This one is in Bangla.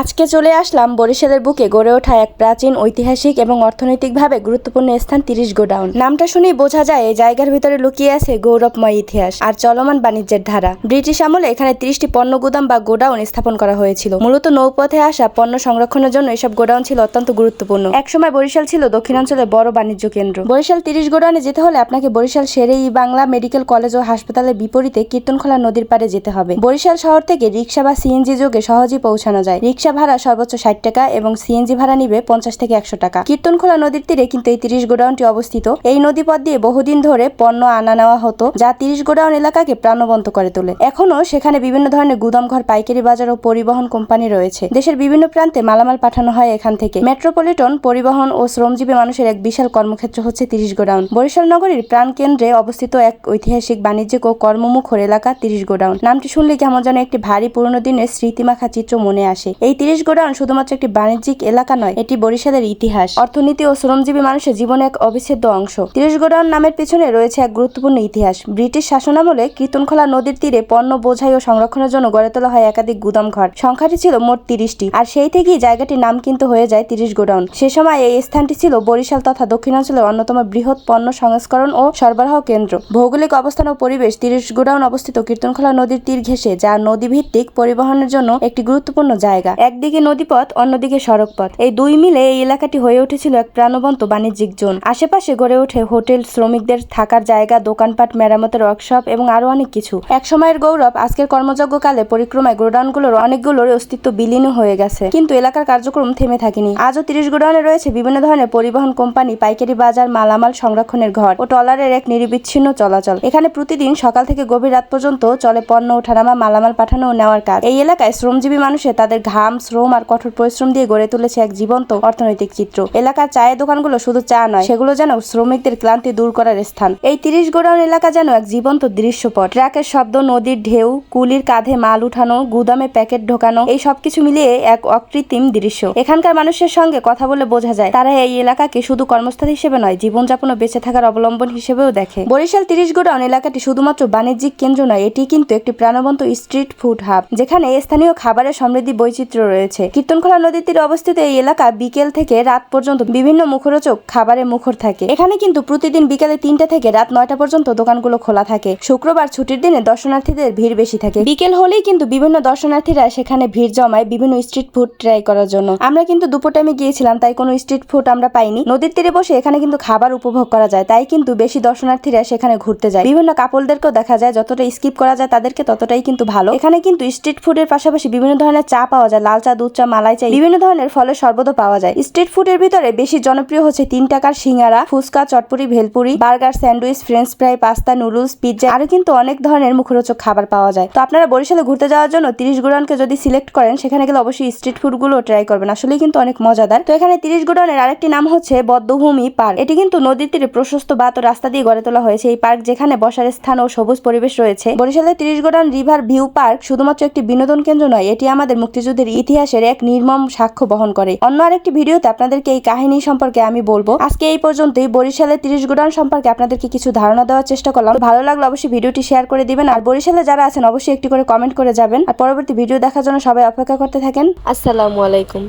আজকে চলে আসলাম বরিশালের বুকে গড়ে ওঠা এক প্রাচীন, ঐতিহাসিক এবং অর্থনৈতিকভাবে গুরুত্বপূর্ণ স্থান তিরিশ গোডাউন। নামটা শুনেই বোঝা যায় এই জায়গার ভিতরে লুকিয়ে আছে গৌরবময় ইতিহাস আর চলমান বাণিজ্যের ধারা। ব্রিটিশ আমলে এখানে তিরিশটি পণ্য গুদাম বা গোডাউন স্থাপন করা হয়েছিল। মূলত নৌপথে আসা পণ্য সংরক্ষণের জন্য এসব গোডাউন ছিল অত্যন্ত গুরুত্বপূর্ণ। একসময় বরিশাল ছিল দক্ষিণাঞ্চলের বড় বাণিজ্য কেন্দ্র। বরিশাল তিরিশ গোডাউনে যেতে হলে আপনাকে বরিশাল শেরেই বাংলা মেডিকেল কলেজ ও হাসপাতালের বিপরীতে কীর্তনখোলা নদীর পাড়ে যেতে হবে। বরিশাল শহর থেকে রিক্সা বা সিএনজি যোগে সহজেই পৌঁছানো যায়। রিক্সা ভাড়া সর্বোচ্চ ষাট টাকা এবং সিএনজি ভাড়া নিবে পঞ্চাশ থেকে একশো টাকা। কীর্তনখোলা নদীর তীরে কিন্তু এই তিরিশ গোডাউনটি অবস্থিত। এই নদী পথ দিয়ে বহুদিন ধরে পণ্য আনা নেওয়া হতো, যা তিরিশ গোডাউন এলাকাকে প্রাণবন্ত করে তোলে। এখনও সেখানে বিভিন্ন ধরনের গুদামঘর পাইকারি বাজার ও পরিবহন কোম্পানি রয়েছে। দেশের বিভিন্ন প্রান্তে মালামাল পাঠানো হয় এখান থেকে। মেট্রোপলিটন পরিবহন ও শ্রমজীবী মানুষের এক বিশাল কর্মক্ষেত্র হচ্ছে তিরিশ গোডাউন। বরিশাল নগরীর প্রাণকেন্দ্রে অবস্থিত এক ঐতিহাসিক বাণিজ্যিক ও কর্মমুখর এলাকা তিরিশ গোডাউন। নামটি শুনলে কেমন যেন একটি ভারী পুরনো দিনের স্মৃতিমাখা চিত্র মনে আসে। এই তিরিশ গোডাউন শুধুমাত্র একটি বাণিজ্যিক এলাকা নয়, এটি বরিশালের ইতিহাস। অর্থনীতি ও শ্রমজীবী মানুষের জীবনে এক অবিচ্ছেদ্য অংশ। তিরিশ গোডাউন নামের পেছনে রয়েছে এক গুরুত্বপূর্ণ ইতিহাস। ব্রিটিশ শাসনামলে কীর্তনখোলা নদীর তীরে পণ্য বোঝাই ও সংরক্ষণের জন্য গড়ে তোলা হয় একাধিক গুদাম ঘর। সংখ্যাটি ছিল মোট তিরিশটি, আর সেই থেকেই জায়গাটির নাম কিন্তু হয়ে যায় তিরিশ গোডাউন। সে সময় এই স্থানটি ছিল বরিশাল তথা দক্ষিণাঞ্চলের অন্যতম বৃহৎ পণ্য সংস্করণ ও সরবরাহ কেন্দ্র। ভৌগোলিক অবস্থান ও পরিবেশ, তিরিশ গোডাউন অবস্থিত কীর্তনখোলা নদীর তীর ঘেঁষে, যা নদী ভিত্তিক পরিবহনের জন্য একটি গুরুত্বপূর্ণ জায়গা। একদিকে নদীপথ, অন্যদিকে সড়ক পথ এই দুই মিলে এই এলাকাটি হয়ে উঠেছিল এক প্রাণবন্ত বাণিজ্যিক জোন। আশেপাশে গড়ে ওঠে হোটেল, শ্রমিকদের থাকার জায়গা, দোকানপাট, মেরামতের ওয়ার্কশপ এবং আরও অনেক কিছু। এক সময়ের গৌরব, আজকের কর্মযজ্ঞ কালে পরিক্রমায় গোডাউনগুলোর অনেকগুলোর অস্তিত্ব বিলীন হয়ে গেছে। কিন্তু এলাকার কার্যক্রম থেমে থাকেনি। আজও তিরিশ গোডাউনে রয়েছে বিভিন্ন ধরনের পরিবহন কোম্পানি, পাইকারি বাজার, মালামাল সংরক্ষণের ঘর ও টলারের এক নিরবিচ্ছিন্ন চলাচল। এখানে প্রতিদিন সকাল থেকে গভীর রাত পর্যন্ত চলে পণ্য ওঠানামা মালামাল পাঠানো ও নেওয়ার কাজ। এই এলাকায় শ্রমজীবী মানুষে তাদের ঘাম শ্রম আর কঠোর পরিশ্রম দিয়ে গড়ে তুলেছে এক জীবন্ত অর্থনৈতিক চিত্র। এলাকার চায়ের দোকানগুলো শুধু চা নয়, সেগুলো যেন শ্রমিকদের ক্লান্তি দূর করার স্থান। এই তিরিশ গোডাউন এলাকা যেন এক জীবন্ত দৃশ্যপট। ট্রাকের শব্দ, নদীর ঢেউ, কুলির কাঁধে মাল উঠানো, গুদামে প্যাকেট ঢোকানো, এই সবকিছু মিলিয়ে এক অকৃত্রিম দৃশ্য। এখানকার মানুষের সঙ্গে কথা বলে বোঝা যায়, তারা এই এলাকাকে শুধু কর্মস্থল হিসেবে নয় জীবনযাপন ও বেঁচে থাকার অবলম্বন হিসেবেও দেখে। বরিশাল তিরিশ গোডাউন এলাকাটি শুধুমাত্র বাণিজ্যিক কেন্দ্র নয়, এটি কিন্তু একটি প্রাণবন্ত স্ট্রিট ফুড হাব, যেখানে স্থানীয় খাবারের সমৃদ্ধি বৈচিত্র্য রয়েছে। কীর্তনখোলা নদীর তীরে অবস্থিত এই এলাকা বিকেল থেকে রাত পর্যন্ত বিভিন্ন মুখরোচক খাবারে মুখর থাকে। এখানে কিন্তু প্রতিদিন বিকেলে তিনটা থেকে রাত নয়টা পর্যন্ত দোকানগুলো খোলা থাকে। শুক্রবার ছুটির দিনে দর্শনার্থীদের ভিড় বেশি থাকে। বিকেল হলেই কিন্তু বিভিন্ন দর্শনার্থীরা সেখানে ভিড় জমায় বিভিন্ন স্ট্রিট ফুড ট্রাই করার জন্য। আমরা কিন্তু দুপুর টাইমে গিয়েছিলাম, তাই কোনো স্ট্রিট ফুড আমরা পাইনি। নদীর তীরে বসে এখানে কিন্তু খাবার উপভোগ করা যায়, তাই কিন্তু বেশি দর্শনার্থীরা সেখানে ঘুরতে যায়। বিভিন্ন কাপলদেরকেও দেখা যায়, যতটা স্কিপ করা যায় তাদেরকে ততটাই কিন্তু ভালো। এখানে কিন্তু স্ট্রিট ফুডের পাশাপাশি বিভিন্ন ধরনের চা পাওয়া যায় লাল চা, দুধ চা, মালাই চা বিভিন্ন ধরনের ফলের শরবতও পাওয়া যায়। স্ট্রিট ফুডের ভিতরে বেশি জনপ্রিয় হচ্ছে তিন টাকার singara, fuchka chatpuri bhelpuri, burger, sandwich, French fry, pasta, noodles, pizza আরও কিন্তু অনেক ধরনের মুখরোচক খাবার পাওয়া যায়। তো আপনারা বরিশালে ঘুরতে যাওয়ার জন্য তিরিশ গোডাউনকে যদি সিলেক্ট করেন, সেখানে গেলে অবশ্যই স্ট্রিট ফুডগুলো ট্রাই করবেন। আসলে কিন্তু অনেক মজাদার। তো এখানে তিরিশ গোডাউনের আরেকটি নাম হচ্ছে বদ্ধভূমি পার্ক। এটি কিন্তু নদীর তীরে প্রশস্ত বাত ও রাস্তা দিয়ে গড়ে তোলা হয়েছে। এই পার্ক যেখানে বসার স্থান ও সবুজ পরিবেশ রয়েছে। বরিশালের তিরিশ গোডাউন রিভার ভিউ পার্ক শুধুমাত্র একটি বিনোদন কেন্দ্র নয়, এটি আমাদের মুক্তিযুদ্ধের ইতিহাসের এক নির্মম সাক্ষ্য বহন করে। অন্য আরেকটি ভিডিওতে আপনাদেরকে এই কাহিনী সম্পর্কে আমি বলব। আজকে এই পর্যন্তই। বরিশালের তিরিশ গোডাউন সম্পর্কে আপনাদেরকে কিছু ধারণা দেওয়ার চেষ্টা করলাম। ভালো লাগলে অবশ্যই ভিডিওটি শেয়ার করে দিবেন। আর বরিশালে যারা আছেন, অবশ্যই একটি করে কমেন্ট করে যাবেন। আর পরবর্তী ভিডিও দেখার জন্য সবাই অপেক্ষা করতে থাকেন। আসসালামু আলাইকুম।